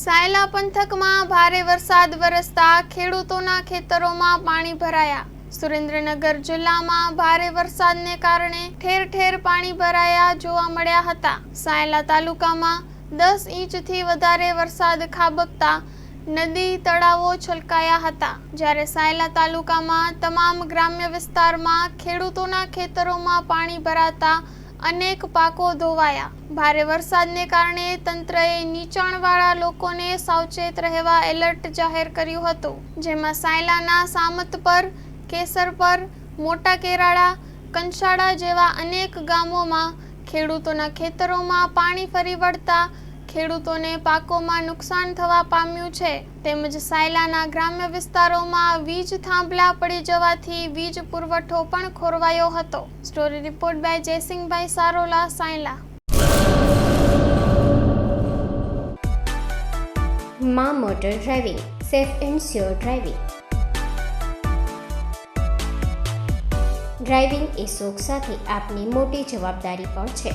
સાયલા પંથકમાં ભારે વરસાદ વરસતા ખેડૂતોના ખેતરોમાં પાણી ભરાયા. સુરેન્દ્રનગર જિલ્લામાં ભારે વરસાદને કારણે ઠેર ઠેર પાણી ભરાયા જોવા મળ્યા હતા. સાયલા તાલુકામાં દસ ઇંચથી વધારે વરસાદ ખાબકતા નદી તળાવો છલકાયા હતા. જ્યારે સાયલા તાલુકામાં તમામ ગ્રામ્ય વિસ્તારમાં ખેડૂતોના ખેતરોમાં પાણી ભરાતા અનેક પાકો ધોવાયા. ભારે વરસાદને કારણે તંત્રએ નીચાણવાળા લોકોને સાવચેત રહેવા એલર્ટ જાહેર કર્યું હતું. જેમાં સાયલાના સામતપર કેસરપર મોટા કેરાળા, કંસાળા જેવા અનેક ગામોમાં ખેડૂતોના ખેતરોમાં પાણી ફરી વળતા ખેડૂતોને પાકોમાં નુકસાન થવા પામ્યું છે. તેમજ સાયલાના ગ્રામ્ય વિસ્તારોમાં વીજ થાંભલા પડી જવાથી વીજ પુરવઠો પણ ખોરવાયો હતો. Story report by Jaysinhbhai Sarola, Sayla. મા motor driving, safe and sure driving. Driving એ શોખ સાથે આપની મોટી જવાબદારી પણ છે.